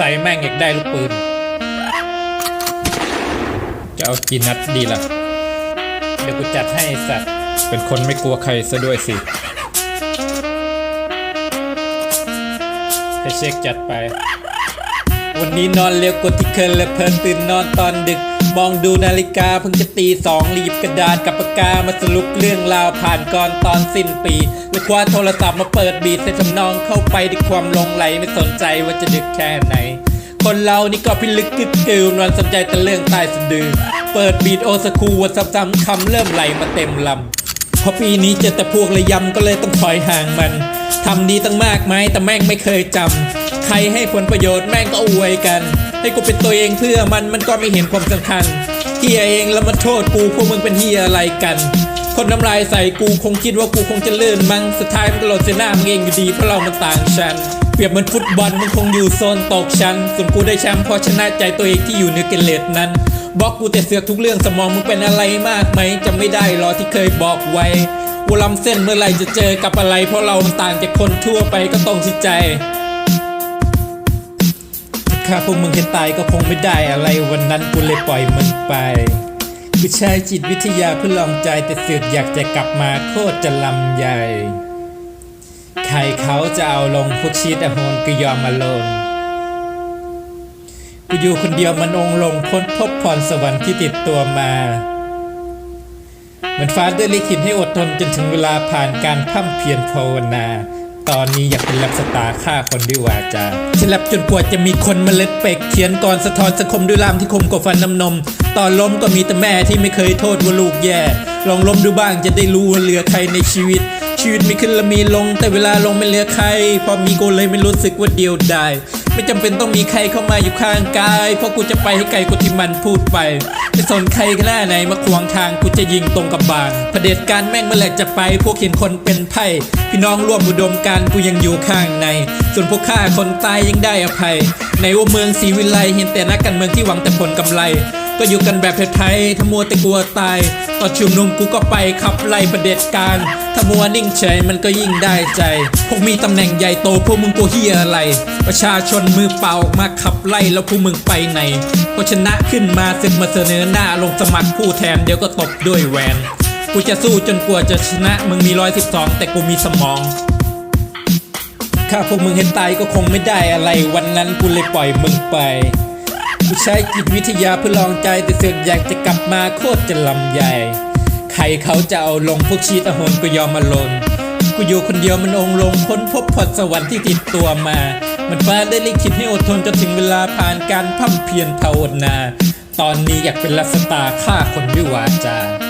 สัยแม่งอยากได้ลูกปืน จะเอากี่นัดดีล่ะ เดี๋ยวกูจัดให้สัตว์ เป็นคนไม่กลัวใครซะด้วยสิให้เช็คจัดไป วันนี้นอนเร็วกว่าที่เคยและเพลินตื่นนอนตอนดึก มองดูนาฬิกาเพิ่งจะตีสองรีบกระดาษกับปากกามาสรุปเรื่องราวผ่านก่อนตอนสิ้นปีแล้วคว้าโทรศัพท์มาเปิดบีทใส่ทำนองเข้าไปด้วยความลงไหลไม่สนใจว่าจะดึกแค่ไหน คนเรานี่ก็พิลึกกึดกิวนอนสนใจแต่เรื่องใต้สะดือ เปิดบีทโอสคูวัดซ้ำๆคำเริ่มไหลมาเต็มลำเพราะปีนี้เจอแต่พวกระยำก็เลยต้องถอยห่างมัน ทำดีตั้งมากไหมแต่แม่งไม่เคยจำ ใครให้ผลประโยชน์แม่งก็อวยกัน ให้กูเป็นตัวเองเพื่อมันมันก็ไม่เห็นความสำคัญเฮียเองแล้วมาโทษกูพวกมึงเป็นเฮียอะไรกัน คนน้ำลายใส่กูคงคิดว่ากูคงจะลื่นมั้งสุดท้ายมันก็หล่นเสียหน้ามึงเองอยู่ดีเพราะเรามันต่างชั้นเปรียบเหมือนฟุตบอลมึงคงอยู่โซนตกชั้นส่วนกูได้แชมป์เพราะชนะใจตัวเองที่อยู่เหนือเกเลดนั้นบอกกูแต่เสือกทุกเรื่องสมองมึงเป็นอะไรมากไหมจำไม่ได้หรอที่เคยบอกไว้กูลำเส้นเมื่อไหรจะเจอกับอะไร เพราะเรามันต่างจากคนทั่วไปก็ต้องที่ใจ ถ้าพวกมึงเห็นตายก็คงไม่ได้อะไรวันนั้นกูเลยปล่อยมึงไปกูใช้จิตวิทยาเพื่อลองใจแต่เสือกอยากจะกลับมาโคตรจะลำใหญ่ใครเขาจะเอาลงพวกชีตอะโหนก็ยอมมาลงกูอยู่คนเดียวมันองลงพ้นพบพรสวรรค์ที่ติดตัวมาเหมือนฟ้าได้ลิขิตให้อดทนจนถึงเวลาผ่านการพร่ำเพียรภาวนา ตอนนี้อยากเป็นแรปสตาร์ฆ่าคนด้วยวาจาฉันแรปจนกว่าจะมีคนมาเล็ดเป็กเขียนก่อนสะท้อนสังคมด้วยลามที่คมกว่าฟันน้ำนม ตอนล้มก็มีแต่แม่ที่ไม่เคยโทษว่าลูกแย่ ลองล้มดูบ้างจะได้รู้ว่าเหลือใครในชีวิต ชีวิตมีขึ้นและมีลง แต่เวลาลงไม่เหลือใคร พอมีกูเลยไม่รู้สึกว่าเดียวดายไม่จำเป็นต้องมีใครเข้ามาอยู่ข้างกาย เพราะกูจะไปให้ไกลกว่าที่มันพูดไป ไม่สนใครก็หน้าไหนมาขวางทางกูจะยิงตรงกับบานเผด็จการแม่งเมื่อไหร่จะไป พวกเห็นคนเป็นไพ่พี่น้องร่วมอุดมการกูยังอยู่ข้างใน ส่วนพวกข้าคนตายยังได้อภัย ในว่าเมืองศรีวิไลเห็นแต่นักการเมืองที่หวังแต่ผลกำไร ก็อยู่กันแบบไทยๆถ้ามัวแต่กลัวตายต่อชุมนุมกูก็ไปขับไล่ประเด็จการ ถ้ามัวนิ่งเฉยมันก็ยิ่งได้ใจ พวกมีตำแหน่งใหญ่โตพวกมึงกลัวเฮียอะไร ประชาชนมือเปล่าออกมาขับไล่แล้วพวกมึงไปไหน ก็ชนะขึ้นมาศึกมาเสนอหน้าลงสมัครผู้แทนเดี๋ยวก็ตบด้วยแหวน กูจะสู้จนกว่าจะชนะมึงมีร้อยสิบสองแต่กูมีสมองถ้าพวกมึงเห็นตายก็คงไม่ได้อะไร วันนั้นกูเลยปล่อยมึงไปกูใช้จิตวิทยาเพื่อลองใจแต่เสือกอยากจะกลับมาโคตรจะลำใหญ่ใครเขาจะเอาลงพวกชีตอโหนก็ยอมมาลนกูอยู่คนเดียวมันองลงพ้นพบพรสวรรค์ที่ติดตัวมา มันฟ้าได้ลิขิตให้อดทนจนถึงเวลาผ่านการพั่มเพียรภาวนา ตอนนี้อยากเป็นลัสตาฆ่าคนด้วยวาจา